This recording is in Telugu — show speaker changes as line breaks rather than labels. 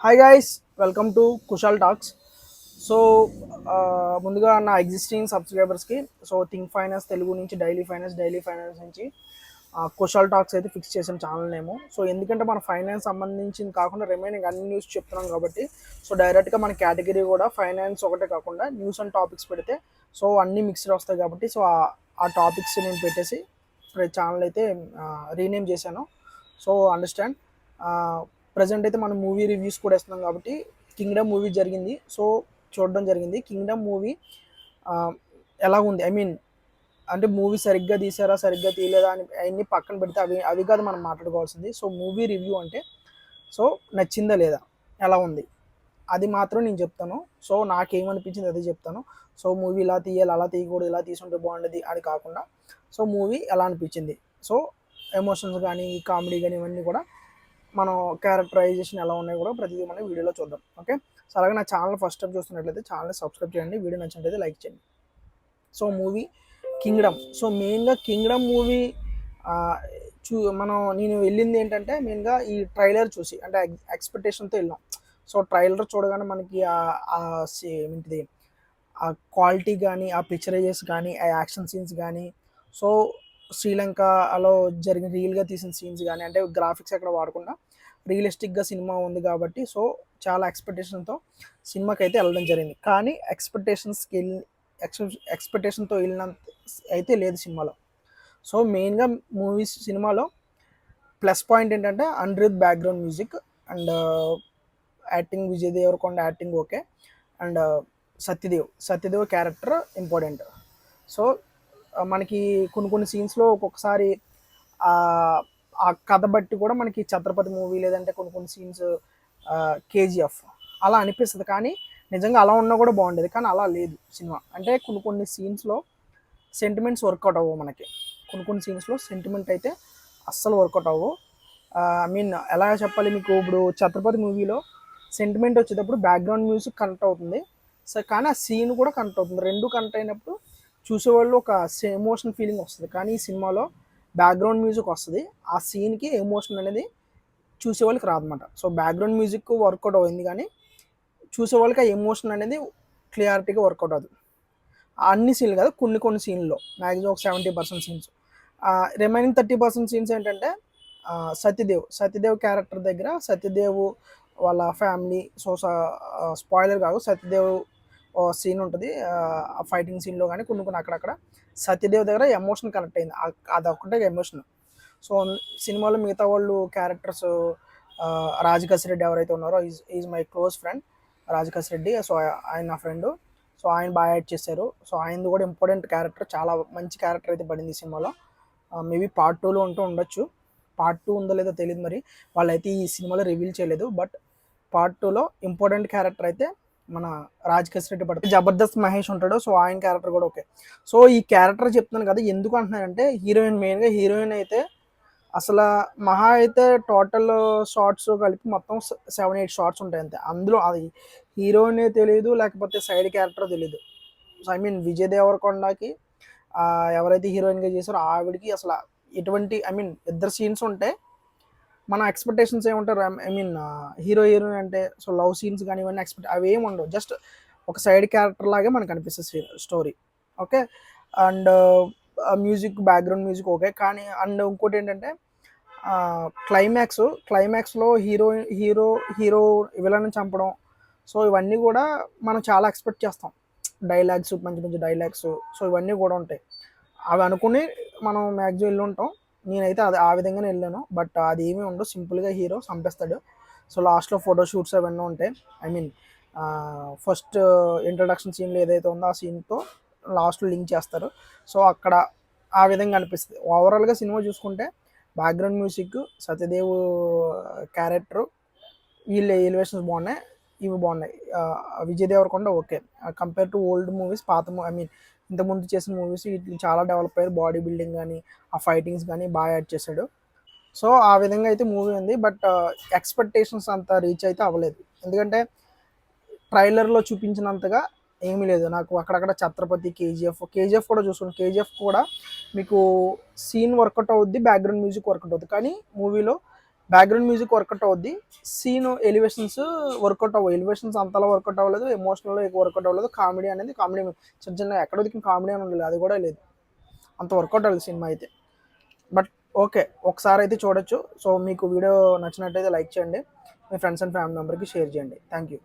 Hi guys welcome to Kushal talks so ముందుగా నా ఎగ్జిస్టింగ్ సబ్స్క్రైబర్స్కి సో థింక్ ఫైనాన్స్ తెలుగు నుంచి డైలీ ఫైనాన్స్ డైలీ ఫైనాన్స్ నుంచి కుషాల్ టాక్స్ అయితే ఫిక్స్ చేసిన ఛానల్ నేము. సో ఎందుకంటే మన ఫైనాన్స్ సంబంధించింది కాకుండా రిమైనింగ్ అన్ని న్యూస్ చెప్తున్నాం కాబట్టి సో డైరెక్ట్గా మన కేటగిరీ కూడా ఫైనాన్స్ ఒకటే కాకుండా న్యూస్ అండ్ టాపిక్స్ పెడితే సో అన్నీ మిక్స్డ్ వస్తాయి కాబట్టి సో ఆ- ఆ టాపిక్స్ నేను పెట్టేసి ఛానల్ అయితే రీనేమ్ చేశాను. సో అండర్స్టాండ్ ప్రజెంట్ అయితే మనం మూవీ రివ్యూస్ కూడా ఇస్తున్నాం కాబట్టి కింగ్డమ్ మూవీ జరిగింది. సో చూడడం జరిగింది. కింగ్డమ్ మూవీ ఎలా ఉంది? ఐ మీన్ అంటే మూవీ సరిగ్గా తీసారా సరిగ్గా తీయలేదా అని అవన్నీ పక్కన పెడితే అవి అవి కాదు మనం మాట్లాడుకోవాల్సింది. సో మూవీ రివ్యూ అంటే సో నచ్చిందా లేదా? ఎలా ఉంది? అది మాత్రం నేను చెప్తాను. సో నాకేమనిపించింది అదే చెప్తాను. సో మూవీ ఇలా తీయాలి అలా తీయకూడదు ఇలా తీసుంటే బాగుండేది అది కాకుండా సో మూవీ ఎలా అనిపించింది? సో ఎమోషన్స్ కానీ కామెడీ కానీ ఇవన్నీ కూడా మనం క్యారెక్టరైజేషన్ ఎలా ఉన్నాయి కూడా ప్రతిదీ మనం వీడియోలో చూద్దాం. ఓకే సో అలాగే నా ఛానల్ ఫస్ట్ టైం చూస్తున్నట్లయితే ఛానల్ సబ్స్క్రైబ్ చేయండి. వీడియో నచ్చినట్లయితే లైక్ చేయండి. సో మూవీ కింగ్డమ్ సో మెయిన్గా కింగ్డమ్ మూవీ చూ మనం నేను వెళ్ళింది ఏంటంటే మెయిన్గా ఈ ట్రైలర్ చూసి అంటే ఎక్స్పెక్టేషన్తో వెళ్ళాం. సో ట్రైలర్ చూడగానే మనకి ఆ- ఏంటిది ఆ క్వాలిటీ కానీ ఆ పిక్చరైజెస్ కానీ ఆ యాక్షన్ సీన్స్ కానీ సో శ్రీలంకలో జరిగిన రియల్గా తీసిన సీన్స్ కానీ అంటే గ్రాఫిక్స్ ఎక్కడ వాడకుండా రియలిస్టిక్గా సినిమా ఉంది కాబట్టి సో చాలా ఎక్స్పెక్టేషన్తో సినిమాకి అయితే వెళ్ళడం జరిగింది. కానీ ఎక్స్పెక్టేషన్స్కి వెళ్ళి ఎక్స్పెక్టేషన్తో వెళ్ళినంత అయితే లేదు సినిమాలో. సో మెయిన్గా మూవీస్ సినిమాలో ప్లస్ పాయింట్ ఏంటంటే అన్రిత్ background music and acting Vijay Deverakonda acting okay. And Satyadev Satyadev character important. So మనకి కొన్ని కొన్ని సీన్స్లో ఒక్కొక్కసారి ఆ కథ బట్టి కూడా మనకి ఛత్రపతి మూవీ లేదంటే కొన్ని కొన్ని సీన్స్ కేజీఎఫ్ అలా అనిపిస్తుంది. కానీ నిజంగా అలా ఉన్నా కూడా బాగుండేది. కానీ అలా లేదు సినిమా. అంటే కొన్ని కొన్ని సీన్స్లో సెంటిమెంట్స్ వర్కౌట్ అవ్వవు మనకి. కొన్ని కొన్ని సీన్స్లో సెంటిమెంట్ అయితే అస్సలు వర్కౌట్ అవ్వవు. ఐ మీన్ ఎలా చెప్పాలి మీకు? ఇప్పుడు ఛత్రపతి మూవీలో సెంటిమెంట్ వచ్చేటప్పుడు బ్యాక్గ్రౌండ్ మ్యూజిక్ కనెక్ట్ అవుతుంది. సో కానీ ఆ సీన్ కూడా కనెక్ట్ అవుతుంది. రెండు కనెక్ట్ అయినప్పుడు చూసేవాళ్ళు ఒక ఎమోషన్ ఫీలింగ్ వస్తుంది. కానీ ఈ సినిమాలో బ్యాక్గ్రౌండ్ మ్యూజిక్ వస్తుంది. ఆ సీన్కి ఎమోషన్ అనేది చూసేవాళ్ళకి రాదన్నమాట. సో బ్యాక్గ్రౌండ్ మ్యూజిక్ వర్కౌట్ అయింది కానీ చూసేవాళ్ళకి ఆ ఎమోషన్ అనేది క్లియారిటీగా వర్కౌట్ అవ్వదు. అన్ని సీన్లు కాదు కొన్ని కొన్ని సీన్లో మ్యాక్సిమం ఒక seventy percent scenes remaining thirty percent scenes ఏంటంటే సత్యదేవ్. సత్యదేవ్ క్యారెక్టర్ దగ్గర సత్యదేవ్ వాళ్ళ ఫ్యామిలీ సో స్పాయిలర్ కాదు సత్యదేవ్ సీన్ ఉంటుంది. ఆ ఫైటింగ్ సీన్లో కానీ కొన్ని కొన్ని అక్కడక్కడ సత్యదేవ్ దగ్గర ఎమోషన్ కనెక్ట్ అయింది. అదొక్కటే ఎమోషన్. సో సినిమాలో మిగతా వాళ్ళు క్యారెక్టర్స్ రాజకాశ్ రెడ్డి ఎవరైతే ఉన్నారో is is my close friend Rajakas Reddy. So ఆయన నా ఫ్రెండ్. సో ఆయన బాగా యాడ్ చేశారు. సో ఆయనది కూడా ఇంపార్టెంట్ క్యారెక్టర్. చాలా మంచి క్యారెక్టర్ అయితే పడింది ఈ సినిమాలో. మేబీ పార్ట్ టూలో ఉంటూ ఉండొచ్చు. పార్ట్ టూ ఉందో లేదో తెలియదు మరి. వాళ్ళైతే ఈ సినిమాలో రివీల్ చేయలేదు. బట్ పార్ట్ టూలో ఇంపార్టెంట్ క్యారెక్టర్ అయితే మన రాజ్ రెడ్డి పడుతుంది. జబర్దస్త్ మహేష్ ఉంటాడు సో ఆయన క్యారెక్టర్ కూడా ఓకే సో ఈ క్యారెక్టర్ చెప్తున్నాను కదా ఎందుకు అంటున్నానంటే హీరోయిన్ మెయిన్గా హీరోయిన్ అయితే అసలు మహా అయితే టోటల్ షార్ట్స్ కలిపి మొత్తం సెవెన్ ఎయిట్ షార్ట్స్ ఉంటాయి అంతే. అందులో అది హీరోయిన్ తెలియదు లేకపోతే సైడ్ క్యారెక్టర్ తెలియదు సో ఐ మీన్ విజయ్ దేవరకొండకి ఎవరైతే హీరోయిన్గా చేశారో ఆవిడకి అసలు ఎటువంటి ఐ మీన్ ఇద్దరు సీన్స్ ఉంటాయి మన ఎక్స్పెక్టేషన్స్ ఏముంటారు? ఐ మీన్ హీరో హీరోయిన్ అంటే సో లవ్ సీన్స్ కానీ ఇవన్నీ ఎక్స్పెక్ట్ అవి ఏమి ఉండవు. జస్ట్ ఒక సైడ్ క్యారెక్టర్ లాగే మనకు అనిపిస్తుంది story okay and music background music okay కానీ అండ్ ఇంకోటి ఏంటంటే క్లైమాక్స్ క్లైమాక్స్లో హీరో హీరో హీరో విలన్ చంపడం. సో ఇవన్నీ కూడా మనం చాలా ఎక్స్పెక్ట్ చేస్తాం. డైలాగ్స్ మంచి మంచి డైలాగ్స్ సో ఇవన్నీ కూడా ఉంటాయి. అవి అనుకుని మనం మ్యాక్సిమం వెళ్ళి ఉంటాం. నేనైతే అది ఆ విధంగానే వెళ్ళాను. బట్ అది ఏమీ ఉండదు సింపుల్గా హీరో చంపేస్తాడు. సో లాస్ట్లో ఫోటో షూట్స్ అవన్నీ ఉంటాయి. ఐ మీన్ ఫస్ట్ ఇంట్రడక్షన్ సీన్లో ఏదైతే ఉందో ఆ సీన్తో లాస్ట్లో లింక్ చేస్తారు. సో అక్కడ ఆ విధంగా అనిపిస్తుంది. ఓవరాల్గా సినిమా చూసుకుంటే బ్యాక్గ్రౌండ్ మ్యూజిక్ సత్యదేవ్ క్యారెక్టర్ వీళ్ళ ఎలివేషన్స్ బాగున్నాయి. ఇవి బాగున్నాయి. Vijay Deverakonda okay. Compare to old movies పాత ఐ మీన్ ఇంతకుముందు చేసిన మూవీస్ చాలా డెవలప్ అయ్యారు. బాడీ బిల్డింగ్ కానీ ఆ ఫైటింగ్స్ కానీ బాగా యాడ్ చేశాడు. సో ఆ విధంగా అయితే మూవీ ఉంది. బట్ ఎక్స్పెక్టేషన్స్ uh, అంత రీచ్ అయితే అవ్వలేదు. ఎందుకంటే ట్రైలర్లో చూపించినంతగా ఏమీ లేదు. నాకు అక్కడక్కడ ఛత్రపతి కేజీఎఫ్ కేజీఎఫ్ కూడా చూసుకోండి కేజీఎఫ్ కూడా మీకు సీన్ వర్కౌట్ అవుద్ది బ్యాక్గ్రౌండ్ మ్యూజిక్ వర్కౌట్ అవుద్ది. కానీ మూవీలో బ్యాక్గ్రౌండ్ మ్యూజిక్ వర్కౌట్ అవుద్ది. సీన్ ఎలివేషన్స్ వర్కౌట్ అవ్వవు ఎలివేషన్స్ అంతలా వర్కౌట్ అవ్వలేదు. ఎమోషనల్ వర్కౌట్ అవ్వలేదు. కామెడీ అనేది కామెడీ చిన్న చిన్న ఎక్కడ దిక్కిన కామెడీ అని ఉండలేదు అది కూడా లేదు. అంత వర్కౌట్ అవ్వలేదు సినిమా అయితే. బట్ ఓకే ఒకసారి అయితే చూడొచ్చు. సో మీకు వీడియో నచ్చినట్టయితే లైక్ చేయండి. మీ ఫ్రెండ్స్ అండ్ ఫ్యామిలీ మెంబర్కి షేర్ చేయండి. Thank you